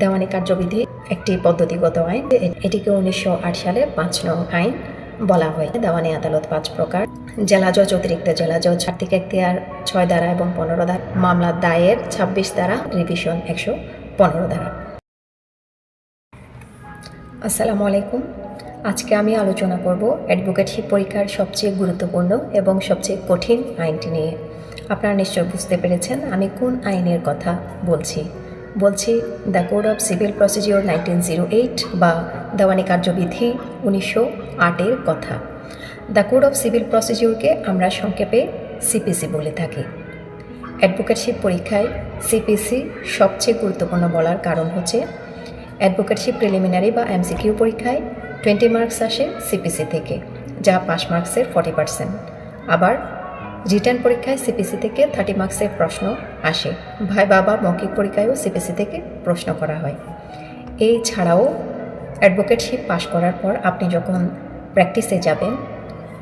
দেওয়ানি কার্যবিধি একটি পদ্ধতিগত আইন। এটিকে উনিশশো আট সালে পাঁচ নং আইন বলা হয়। দেওয়ানি আদালত পাঁচ প্রকার। জেলা জজ অতিরিক্ত জেলা জজ, আর্থিক এখতিয়ার ছয় দ্বারা এবং পনেরো দ্বারা। মামলা দায়ের ছাব্বিশ দ্বারা, রিভিশন একশো পনেরো দ্বারা। আসসালামু আলাইকুম। আজকে আমি আলোচনা করব অ্যাডভোকেটশিপ পরীক্ষার সবচেয়ে গুরুত্বপূর্ণ এবং সবচেয়ে কঠিন আইনটি নিয়ে। আপনারা নিশ্চয় বুঝতে পেরেছেন আমি কোন আইনের কথা বলছি। বলছি, the code of civil procedure nineteen zero eight বা দেওয়ানি কার্যবিধি উনিশশো আটের কথা। দ্য কোড অফ সিভিল প্রসিডিওরকে আমরা সংক্ষেপে সিপিসি বলে থাকি। অ্যাডভোকেটশিপ পরীক্ষায় সিপিসি সবচেয়ে গুরুত্বপূর্ণ বলার কারণ হচ্ছে, অ্যাডভোকেটশিপ প্রিলিমিনারি বা এমসিকিউ পরীক্ষায় টোয়েন্টি মার্কস আসে সিপিসি থেকে, যা পাস মার্কসের ফর্টি পার্সেন্ট। আবার রিটার্ন পরীক্ষায় সিপিসি থেকে থার্টি মার্কসের প্রশ্ন আসে। ভাই বাবা মৌখিক পরীক্ষায়ও সিপিসি থেকে প্রশ্ন করা হয়। এই ছাড়াও অ্যাডভোকেটশিপ পাশ করার পর আপনি যখন প্র্যাকটিসে যাবেন,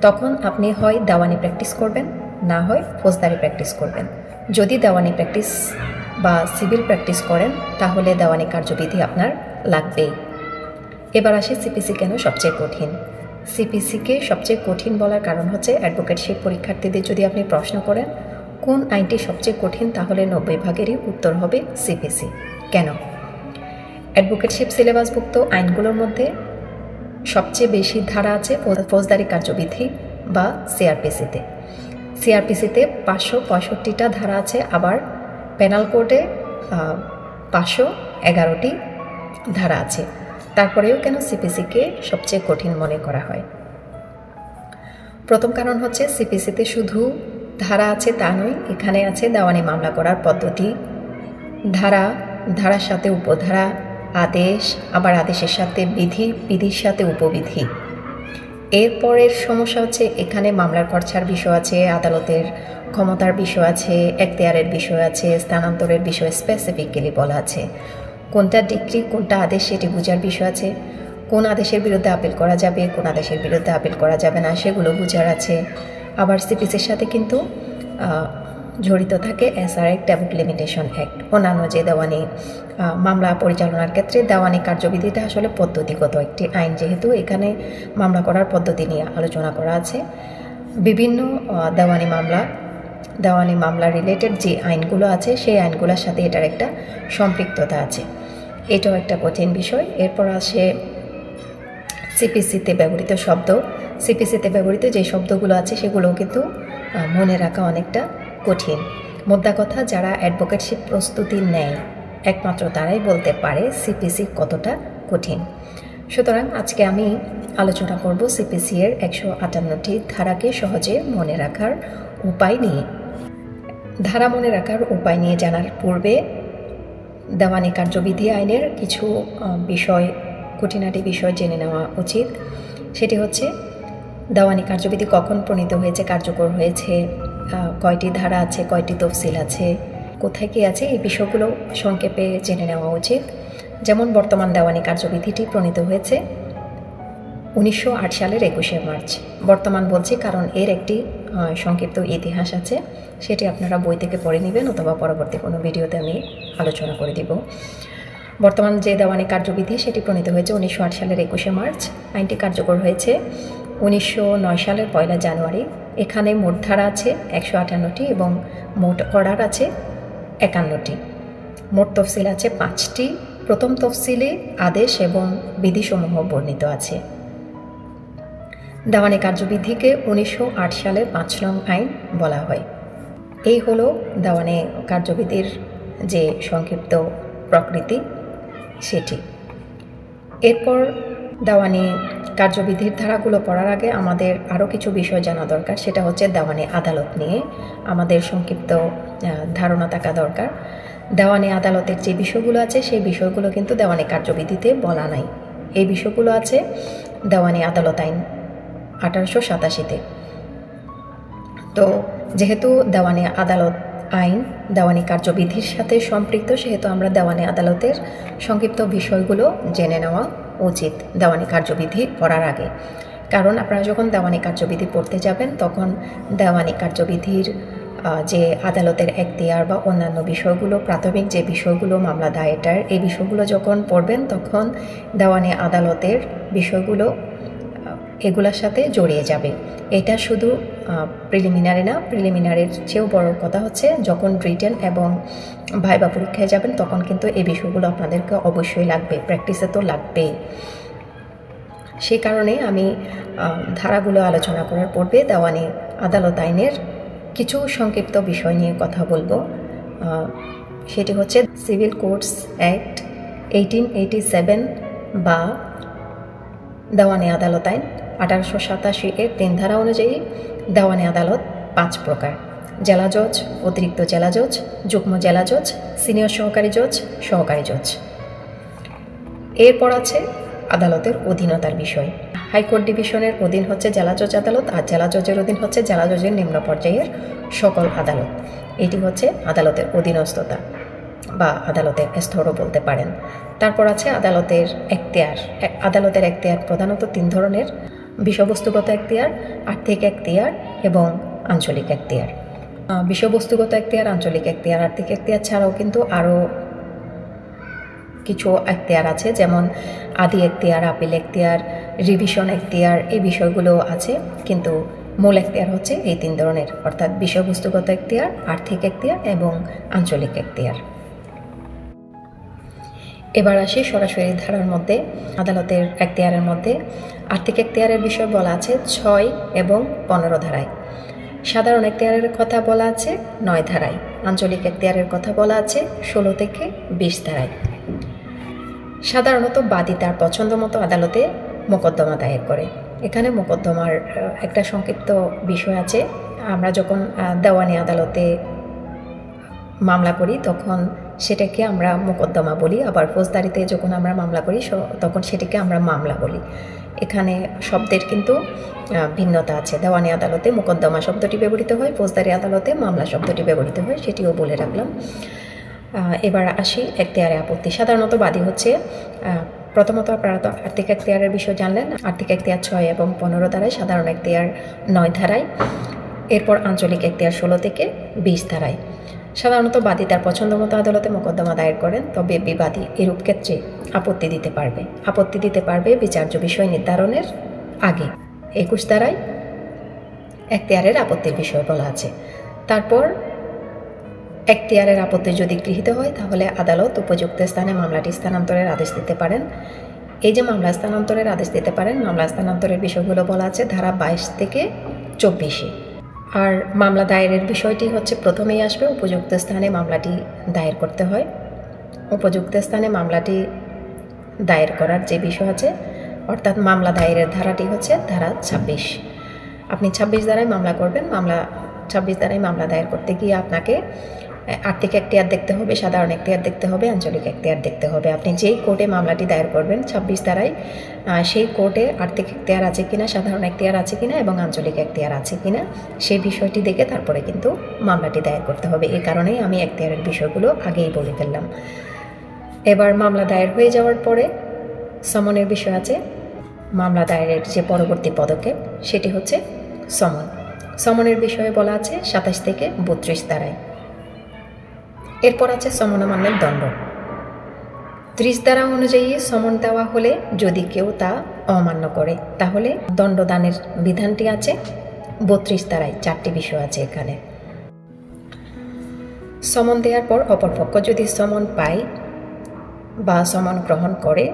তখন আপনি হয় দেওয়ানি প্র্যাকটিস করবেন, না হয় ফৌজদারি প্র্যাকটিস করবেন। যদি দেওয়ানি প্র্যাকটিস বা সিভিল প্র্যাকটিস করেন, তাহলে দেওয়ানি কার্যবিধি আপনার লাগবেই। এবার আসে সিপিসি কেন সবচেয়ে কঠিন? সিপিসিকে সবচেয়ে কঠিন বলার কারণ হচ্ছে অ্যাডভোকেটশিপ পরীক্ষার্থীদের যদি আপনি প্রশ্ন করেন, কোন আইনটি সবচেয়ে কঠিন, তাহলে নব্বই ভাগেরই উত্তর হবে সিপিসি। কেন? অ্যাডভোকেটশিপ সিলেবাসভুক্ত আইনগুলোর মধ্যে সবচেয়ে বেশি ধারা আছে ফৌজদারি কার্যবিধি বা সিআরপিসিতে সিআরপিসিতে পাঁচশো পঁয়ষট্টিটা ধারা আছে, আবার পেনাল কোর্টে পাঁচশো এগারোটি ধারা আছে। তারপরেও কেন সিপিসিকে সবচেয়ে কঠিন মনে করা হয়? প্রথম কারণ হচ্ছে সিপিসিতে শুধু ধারা আছে তা নয়, এখানে আছে দেওয়ানি মামলা করার পদ্ধতি। ধারা, ধারার সাথে উপধারা, আদেশ, আবার আদেশের সাথে বিধি, বিধির সাথে উপবিধি। এরপরের সমস্যা হচ্ছে এখানে মামলার খরচার বিষয় আছে, আদালতের ক্ষমতার বিষয় আছে, এখতিয়ারের বিষয় আছে, স্থানান্তরের বিষয় স্পেসিফিক্যালি বলা আছে। কোনটা ডিগ্রি কোনটা আদেশ, সেটি বোঝার বিষয় আছে। কোন আদেশের বিরুদ্ধে আপিল করা যাবে, কোন আদেশের বিরুদ্ধে আপিল করা যাবে না, সেগুলো বোঝার আছে। আবার সিপিসির সাথে কিন্তু জড়িত থাকে এসআর অ্যাক্ট এবং লিমিটেশন অ্যাক্ট অন্যান্য যে দেওয়ানি মামলা পরিচালনার ক্ষেত্রে দেওয়ানি কার্যবিধিটা আসলে পদ্ধতিগত একটি আইন যেহেতু এখানে মামলা করার পদ্ধতি নিয়ে আলোচনা করা আছে। বিভিন্ন দেওয়ানি মামলা দেওয়ানি মামলা রিলেটেড যে আইনগুলো আছে, সেই আইনগুলোর সাথে এটার একটা সম্পৃক্ততা আছে। এটাও একটা কঠিন বিষয়। এরপর আসে সিপিসিতে ব্যবহৃত শব্দ। সিপিসিতে ব্যবহৃত যে শব্দগুলো আছে, সেগুলোও কিন্তু মনে রাখা অনেকটা কঠিন। মোদ্দা কথা, যারা অ্যাডভোকেটশিপ প্রস্তুতি নেয়, একমাত্র তারাই বলতে পারে সিপিসি কতটা কঠিন। সুতরাং আজকে আমি আলোচনা করব সিপিসি এর একশো আটান্নটি ধারাকে সহজে মনে রাখার উপায় নিয়ে। ধারা মনে রাখার উপায় নিয়ে জানার পূর্বে দেওয়ানি কার্যবিধি আইনের কিছু বিষয়, খুঁটিনাটি বিষয় জেনে নেওয়া উচিত। সেটি হচ্ছে, দেওয়ানি কার্যবিধি কখন প্রণীত হয়েছে, কার্যকর হয়েছে কয়টি ধারা আছে, কয়টি তফসিল আছে, কোথায় কী আছে, এই বিষয়গুলো সংক্ষেপে জেনে নেওয়া উচিত। যেমন বর্তমান দেওয়ানি কার্যবিধিটি প্রণীত হয়েছে উনিশশো আট সালের একুশে মার্চ। বর্তমান বলছি কারণ এর একটি সংক্ষিপ্ত ইতিহাস আছে, সেটি আপনারা বই থেকে পড়ে নেবেন অথবা পরবর্তী কোনো ভিডিওতে আমি আলোচনা করে দিব। বর্তমান যে দেওয়ানি কার্যবিধি, সেটি প্রণীত হয়েছে উনিশশো আট সালের একুশে মার্চ। আইনটি কার্যকর হয়েছে উনিশশো নয় সালের পয়লা জানুয়ারি। এখানে মোট ধারা আছে একশো আটান্নটি এবং মোট অর্ডার আছে একান্নটি। মোট তফসিল আছে পাঁচটি। প্রথম তফসিলে আদেশ এবং বিধিসমূহ বর্ণিত আছে। দেওয়ানি কার্যবিধিকে উনিশশো সালের পাঁচ নং আইন বলা হয়। এই হলো দেওয়ানি কার্যবিধির যে সংক্ষিপ্ত প্রকৃতি, সেটি। এরপর দেওয়ানি কার্যবিধির ধারাগুলো পড়ার আগে আমাদের আরও কিছু বিষয় জানা দরকার, সেটা হচ্ছে দেওয়ানি আদালত নিয়ে। আমাদের সংক্ষিপ্ত ধারণা থাকা দরকার। দেওয়ানি আদালতের যে বিষয়গুলো আছে, সেই বিষয়গুলো কিন্তু দেওয়ানি কার্যবিধিতে বলা নাই। এই বিষয়গুলো আছে দেওয়ানি আদালত আইন আঠারোশো সাতাশিতে। তো যেহেতু দেওয়ানি আদালত আইন, দেওয়ানি কার্যবিধির সাথে সম্পৃক্ত, সেহেতু আমরা দেওয়ানি আদালতের সংক্ষিপ্ত বিষয়গুলো জেনে নেওয়া উচিত দেওয়ানি কার্যবিধি পড়ার আগে। কারণ আপনারা যখন দেওয়ানি কার্যবিধি পড়তে যাবেন, তখন দেওয়ানি কার্যবিধির যে আদালতের এখতিয়ার বা অন্যান্য বিষয়গুলো, প্রাথমিক যে বিষয়গুলো, মামলা দায়েরটার, এই বিষয়গুলো যখন পড়বেন, তখন দেওয়ানি আদালতের বিষয়গুলো এগুলোর সাথে জড়িয়ে যাবে। এটা শুধু প্রিলিমিনারি না প্রিলিমিনারির চেয়েও বড় কথা হচ্ছে যখন রিটেন এবং ভাইবা পরীক্ষায় যাবেন তখন কিন্তু এই বিষয়গুলো আপনাদেরকে অবশ্যই লাগবে প্র্যাকটিসে তো লাগবেই। সেই কারণে আমি ধারাগুলো আলোচনা করার পূর্বে দেওয়ানি আদালত আইনের কিছু সংক্ষিপ্ত বিষয় নিয়ে কথা বলব। সেটি হচ্ছে civil courts act eighteen eighty seven বা দেওয়ানি আদালত আইন আঠারোশো সাতাশি এর তিন ধারা অনুযায়ী দেওয়ানি আদালত পাঁচ প্রকার। জেলা জজ, অতিরিক্ত জেলা জজ, যুগ্ম জেলা জজ, সিনিয়র সহকারী জজ সহকারী জজ। এরপর আছে আদালতের অধীনতার বিষয়। হাইকোর্ট ডিভিশনের অধীন হচ্ছে জেলা জজ আদালত আর জেলা জজের অধীন হচ্ছে জেলা জজের নিম্ন পর্যায়ের সকল আদালত। এটি হচ্ছে আদালতের অধীনস্থতা বা আদালতের স্তরও বলতে পারেন। তারপর আছে আদালতের এখতিয়ার। এ- আদালতের এখতিয়ার প্রধানত তিন ধরনের। বিষয়বস্তুগত এখতিয়ার, আর্থিক এখতিয়ার এবং আঞ্চলিক এখতিয়ার। বিষয়বস্তুগত এখতিয়ার, আঞ্চলিক এখতিয়ার, আর্থিক এখতিয়ার ছাড়াও কিন্তু আরও কিছু এখতিয়ার আছে, যেমন আদি এখতিয়ার, আপিল এখতিয়ার রিভিশন এখতিয়ার, এই বিষয়গুলো আছে, কিন্তু মূল এখতিয়ার হচ্ছে এই তিন ধরনের, অর্থাৎ বিষয়বস্তুগত এখতিয়ার, আর্থিক এখতিয়ার এবং আঞ্চলিক এখতিয়ার। এবার আসি সরাসরি ধারার মধ্যে, আদালতের এখতিয়ারের মধ্যে। আর্থিক এখতিয়ারের বিষয় বলা আছে, ছয় এবং পনেরো ধারায়। সাধারণ এখতিয়ারের কথা বলা আছে, নয় ধারায়। আঞ্চলিক এখতিয়ারের কথা বলা আছে, ষোলো থেকে বিশ ধারায়। সাধারণত বাদী তার পছন্দ মতো আদালতে মোকদ্দমা দায়ের করে। এখানে মোকদ্দমার একটা সংক্ষিপ্ত বিষয় আছে। আমরা যখন দেওয়ানি আদালতে মামলা করি, তখন সেটাকে আমরা মোকদ্দমা বলি। আবার ফৌজদারিতে যখন আমরা মামলা করি তখন সেটাকে আমরা মামলা বলি। এখানে শব্দের কিন্তু ভিন্নতা আছে। দেওয়ানি আদালতে মোকদ্দমা শব্দটি ব্যবহৃত হয়, ফৌজদারি আদালতে মামলা শব্দটি ব্যবহৃত হয়, সেটিও বলে রাখলাম। এবার আসি এখতিয়ারে আপত্তি। সাধারণত বাদী হচ্ছে প্রথমত আপনারা তো আর্থিক এখতিয়ারের বিষয় জানলেন। আর্থিক এখতিয়ার ছয় এবং পনেরো ধারায়, সাধারণ এখতিয়ার নয় ধারায়, এরপর আঞ্চলিক এখতিয়ার ষোলো থেকে বিশ ধারায়। সাধারণত বাদী তার পছন্দ মতো আদালতে মোকদ্দমা দায়ের করেন, তবে বিবাদী এরূপ ক্ষেত্রে আপত্তি দিতে পারবে। আপত্তি দিতে পারবে বিচার্য বিষয় নির্ধারণের আগে। একুশ ধারায় এখতিয়ারের আপত্তির বিষয় বলা আছে। তারপর এখতিয়ারের আপত্তি যদি গৃহীত হয়, তাহলে আদালত উপযুক্ত স্থানে মামলাটি স্থানান্তরের আদেশ দিতে পারেন। এই যে মামলা স্থানান্তরের আদেশ দিতে পারেন, মামলা স্থানান্তরের বিষয়গুলো বলা আছে ধারা বাইশ থেকে চব্বিশে। আর মামলা দায়েরের বিষয়টি হচ্ছে প্রথমেই আসবে, উপযুক্ত স্থানে মামলাটি দায়ের করতে হয়। উপযুক্ত স্থানে মামলাটি দায়ের করার যে বিষয় আছে, অর্থাৎ মামলা দায়েরের ধারাটি হচ্ছে ধারা ছাব্বিশ। আপনি ছাব্বিশ দ্বারাই মামলা করবেন, মামলা ছাব্বিশ দ্বারাই মামলা দায়ের করতে গিয়ে আপনাকে আর্থিক এখতিয়ার দেখতে হবে, সাধারণ এখতিয়ার দেখতে হবে, আঞ্চলিক এখতিয়ার দেখতে হবে। আপনি যেই কোর্টে মামলাটি দায়ের করবেন, ছাব্বিশ দ্বারাই সেই কোর্টে আর্থিক এখতিয়ার আছে কিনা, সাধারণ এখতিয়ার আছে কিনা এবং আঞ্চলিক এখতিয়ার আছে কিনা সেই বিষয়টি দেখে তারপরে কিন্তু মামলাটি দায়ের করতে হবে। এই কারণেই আমি এখতিয়ারের বিষয়গুলো আগেই বলে ফেললাম। এবার মামলা দায়ের হয়ে যাওয়ার পরে সমনের বিষয় আছে। মামলা দায়েরের যে পরবর্তী পদক্ষেপ, সেটি হচ্ছে সমন। সমনের বিষয়ে বলা আছে সাতাশ থেকে বত্রিশ ধারায় এরপর আছে সমন অমান্যের দণ্ড। ত্রিশ ধারা অনুযায়ী সমন দেওয়া হলে যদি কেউ তা অমান্য করে, তাহলে দণ্ডদানের বিধানটি আছে। বত্রিশ ধারায় চারটি বিষয় আছে এখানে। সমন দেওয়ার পর অপরপক্ষ যদি সমন পায় বা সমন গ্রহণ করে,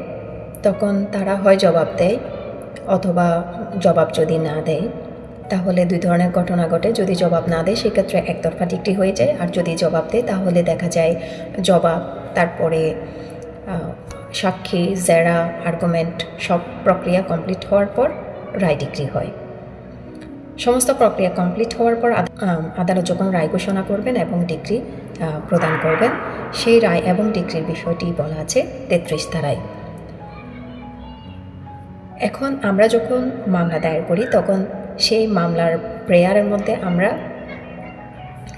তখন তারা হয় জবাব দেয়, অথবা জবাব যদি না দেয় তাহলে দুই ধরনের ঘটনা ঘটে। যদি জবাব না দেয়, সেক্ষেত্রে একতরফা ডিগ্রি হয়ে যায়। আর যদি জবাব দেয়, তাহলে দেখা যায় জবাব, তারপরে সাক্ষী, জেরা আর্গুমেন্ট সব প্রক্রিয়া কমপ্লিট হওয়ার পর রায় ডিগ্রি হয়। সমস্ত প্রক্রিয়া কমপ্লিট হওয়ার পর আদালত যখন রায় ঘোষণা করবেন এবং ডিগ্রি প্রদান করবেন, সেই রায় এবং ডিগ্রির বিষয়টি বলা আছে তেত্রিশ ধারায়। এখন আমরা যখন মামলা দায়ের করি, তখন সেই মামলার প্রেয়ারের মধ্যে আমরা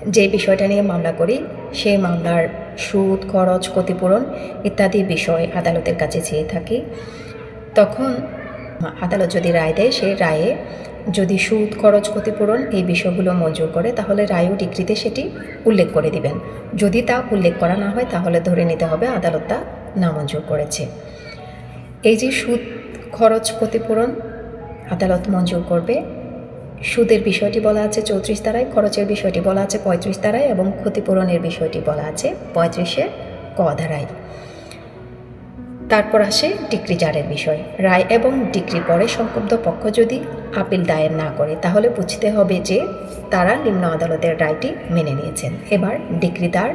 যে বিষয়টা নিয়ে মামলা করি, সেই মামলার সুদ, খরচ, ক্ষতিপূরণ ইত্যাদি বিষয় আদালতের কাছে চেয়ে থাকি। তখন আদালত যদি রায় দেয়, সেই রায়ে যদি সুদ, খরচ, ক্ষতিপূরণ এই বিষয়গুলো মঞ্জুর করে, তাহলে রায় ও ডিক্রিতে সেটি উল্লেখ করে দিবেন। যদি তা উল্লেখ করা না হয়, তাহলে ধরে নিতে হবে আদালত তা নামঞ্জুর করেছে। এই যে সুদ, খরচ, ক্ষতিপূরণ আদালত মঞ্জুর করবে সুদের বিষয়টি বলা আছে চৌত্রিশ ধারায় খরচের বিষয়টি বলা আছে পঁয়ত্রিশ ধারায় এবং ক্ষতিপূরণের বিষয়টি বলা আছে পঁয়ত্রিশের ক ধারায় তারপর আসে ডিক্রি জারের বিষয়। রায় এবং ডিক্রি পরে সংক্ষুব্ধ পক্ষ যদি আপিল দায়ের না করে, তাহলে বুঝতে হবে যে তারা নিম্ন আদালতের রায়টি মেনে নিয়েছেন। এবার ডিক্রিদার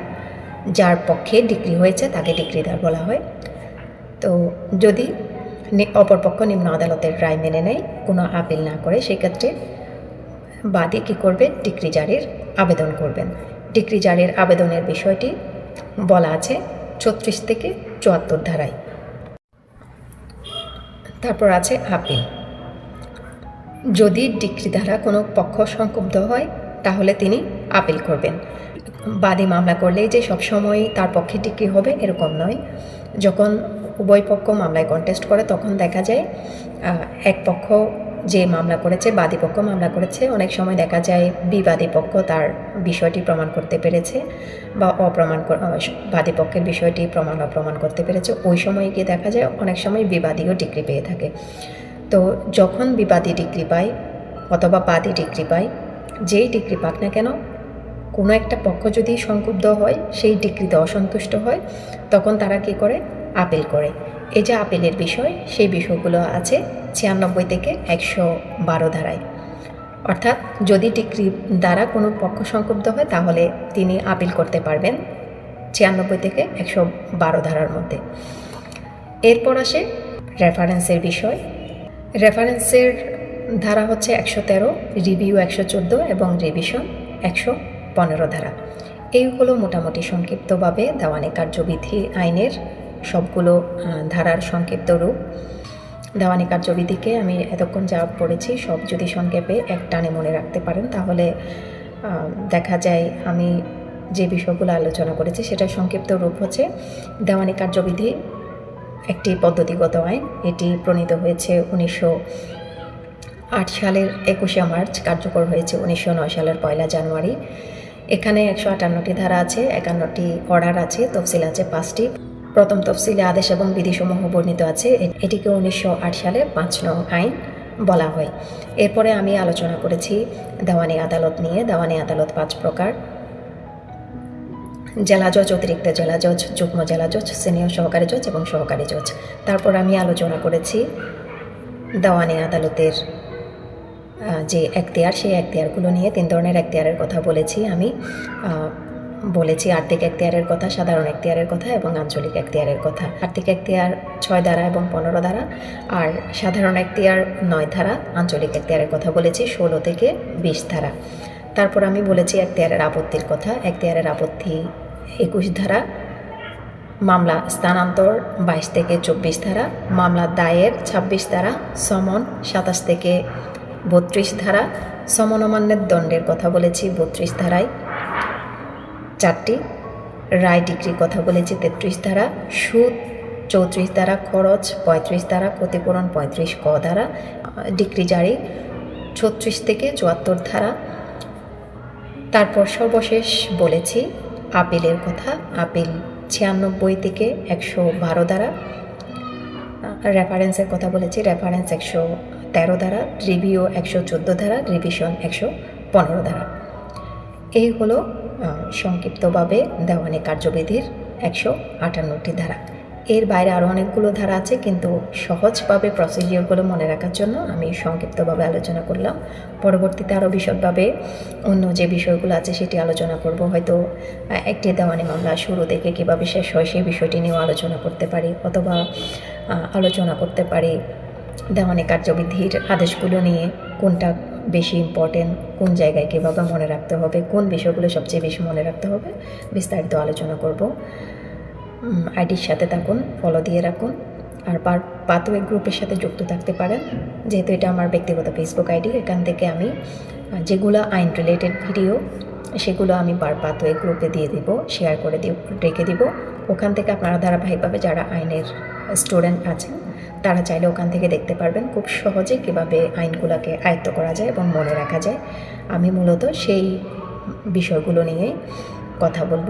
যার পক্ষে ডিক্রি হয়েছে তাকে ডিক্রিদার বলা হয়। তো যদি অপরপক্ষ নিম্ন আদালতের রায় মেনে নেয়, কোনো আপিল না করে, সেক্ষেত্রে বাদী কী করবে ডিক্রি জারির আবেদন করবেন। ডিক্রি জারির আবেদনের বিষয়টি বলা আছে ছত্রিশ থেকে চুয়াত্তর ধারায়। তারপর আছে আপিল। যদি ডিক্রি দ্বারা কোনো পক্ষ সংক্ষুব্ধ হয়, তাহলে তিনি আপিল করবেন। বাদী মামলা করলেই যে সবসময় তার পক্ষে ডিক্রি হবে এরকম নয়। যখন উভয় পক্ষ মামলায় কন্টেস্ট করে, তখন দেখা যায় এক পক্ষ যে মামলা করেছে বাদীপক্ষ মামলা করেছে অনেক সময় দেখা যায় বিবাদী পক্ষ তার বিষয়টি প্রমাণ করতে পেরেছে বা অপ্রমাণ কর- আহ, বাদী পক্ষের বিষয়টি প্রমাণ অপ্রমাণ করতে পেরেছে। ওই সময় গিয়ে দেখা যায় অনেক সময় বিবাদীও ডিগ্রি পেয়ে থাকে। তো যখন বিবাদী ডিগ্রি পায় অথবা বাদী ডিগ্রি পায় যেই ডিগ্রি পাক না কেন কোনো একটা পক্ষ যদি সংক্ষুব্ধ হয় সেই ডিগ্রিতে অসন্তুষ্ট হয় তখন তারা কি করে? আপিল করে। এই যে আপেলের বিষয়, সেই বিষয়গুলো আছে ছিয়ানব্বই থেকে একশো বারো ধারায়। অর্থাৎ যদি ডিগ্রি দ্বারা কোনো পক্ষ সংক্ষুব্ধ হয়, তাহলে তিনি আপিল করতে পারবেন ছিয়ানব্বই থেকে একশো বারো ধারার মধ্যে। এরপর আসে রেফারেন্সের বিষয়। রেফারেন্সের ধারা হচ্ছে একশো তেরো, রিভিউ একশো চোদ্দ এবং রিভিশন একশো পনেরো ধারা। এই হলো মোটামুটি সংক্ষিপ্তভাবে দেওয়ানি কার্যবিধি আইনের সবগুলো ধারার সংক্ষিপ্ত রূপ। দেওয়ানি কার্যবিধিকে আমি এতক্ষণ যা পড়েছি, সব যদি সংক্ষেপে এক টানে মনে রাখতে পারেন, তাহলে দেখা যায় আমি যে বিষয়গুলো আলোচনা করেছি, সেটার সংক্ষিপ্ত রূপ হচ্ছে দেওয়ানি কার্যবিধি একটি পদ্ধতিগত আইন। এটি প্রণীত হয়েছে উনিশশো আট সালের একুশে মার্চ, কার্যকর হয়েছে উনিশশো নয় সালের পয়লা জানুয়ারি। এখানে একশো আটান্নটি ধারা আছে, একান্নটি অর্ডার আছে, তফসিল আছে পাঁচটি। প্রথম তফসিলে আদেশ এবং বিধিসমূহ বর্ণিত আছে। এটিকে উনিশশো সালের পাঁচ নং আইন বলা হয়। এরপরে আমি আলোচনা করেছি দেওয়ানি আদালত নিয়ে। দেওয়ানি আদালত পাঁচ প্রকার। জেলা জজ অতিরিক্ত জেলা জজ যুগ্ম জেলা জজ সিনিয়র সহকারী জজ এবং সহকারী জজ। তারপর আমি আলোচনা করেছি দেওয়ানি আদালতের যে এখতিয়ার, সেই এখতিয়ারগুলো নিয়ে। তিন ধরনের এখতিয়ারের কথা বলেছি আমি। বলেছি আর্থিক এখতিয়ারের কথা, সাধারণ এখতিয়ারের কথা এবং আঞ্চলিক এখতিয়ারের কথা। আর্থিক এখতিয়ার ছয় ধারা এবং পনেরো ধারা আর সাধারণ এখতিয়ার নয় ধারা, আঞ্চলিক এখতিয়ারের কথা বলেছি ষোলো থেকে বিশ ধারা। তারপর আমি বলেছি এখতিয়ারের আপত্তির কথা। এখতিয়ারের আপত্তি একুশ ধারা, মামলা স্থানান্তর বাইশ থেকে চব্বিশ ধারা, মামলা দায়ের ছাব্বিশ ধারা, সমন সাতাশ থেকে বত্রিশ ধারা সমন অমান্যের দণ্ডের কথা বলেছি বত্রিশ ধারায়। চারটি। রায় ডিগ্রির কথা বলেছি তেত্রিশ ধারা, সুদ চৌত্রিশ ধারা, খরচ পঁয়ত্রিশ ধারা ক্ষতিপূরণ পঁয়ত্রিশ ক ধারা, ডিগ্রি জারি ছত্রিশ থেকে চুয়াত্তর ধারা। তারপর সর্বশেষ বলেছি, আপিলের কথা, আপিল ছিয়ানব্বই থেকে একশো বারো দ্বারা রেফারেন্সের কথা বলেছি রেফারেন্স একশো তেরো দ্বারা রিভিউ একশো চোদ্দ ধারা রিভিশন একশো পনেরো দ্বারা এই হলো সংক্ষিপ্তভাবে দেওয়ানি কার্যবিধির একশো আটান্নটি ধারা। এর বাইরে আরও অনেকগুলো ধারা আছে, কিন্তু সহজভাবে প্রসিডিওরগুলো মনে রাখার জন্য আমি সংক্ষিপ্তভাবে আলোচনা করলাম। পরবর্তীতে আরও বিশদভাবে অন্য যে বিষয়গুলো আছে সেটি আলোচনা করব। হয়তো একটি দেওয়ানি মামলা শুরু থেকে কীভাবে শেষ হয় সেই বিষয়টি নিয়েও আলোচনা করতে পারি, অথবা আলোচনা করতে পারি। দেওয়ানি কার্যবিধির আদেশগুলো নিয়ে কোনটা বেশি ইম্পর্টেন্ট কোন জায়গায় কীভাবে মনে রাখতে হবে, কোন বিষয়গুলো সবচেয়ে বেশি মনে রাখতে হবে, বিস্তারিত আলোচনা করব। আইডির সাথে থাকুন ফলো দিয়ে রাখুন, আর পার পাথওয়ে গ্রুপের সাথে যুক্ত থাকতে পারেন। যেহেতু এটা আমার ব্যক্তিগত ফেসবুক আইডি এখান থেকে আমি যেগুলো আইন রিলেটেড ভিডিও সেগুলো আমি বার পাথওয়ে গ্রুপে দিয়ে দিব শেয়ার করে দিব রেখে দিব। ওখান থেকে আপনারা ধারাবাহিকভাবে যারা আইনের স্টুডেন্ট আছেন, তারা চাইলে ওখান থেকে দেখতে পারবেন খুব সহজে কীভাবে আইনগুলোকে আয়ত্ত করা যায় এবং মনে রাখা যায়। আমি মূলত সেই বিষয়গুলো নিয়েই কথা বলব।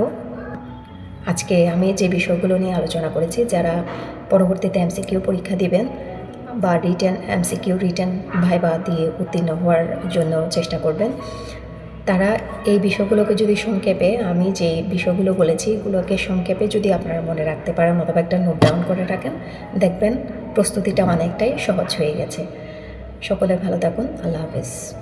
আজকে আমি যে বিষয়গুলো নিয়ে আলোচনা করেছি, যারা পরবর্তীতে এমসিকিউ পরীক্ষা দিবেন বা রিটেন, এমসিকিউ রিটার্ন ভাইবা দিয়ে উত্তীর্ণ হওয়ার জন্য চেষ্টা করবেন তারা এই বিষয়গুলোকে যদি সংক্ষেপে, আমি যে বিষয়গুলো বলেছি, এগুলোকে সংক্ষেপে যদি আপনারা মনে রাখতে পারেন অথবা একটা নোট ডাউন করে রাখেন, দেখবেন প্রস্তুতিটা অনেকটাই সহজ হয়ে গেছে। সকলে ভালো থাকুন, আল্লাহ হাফেজ।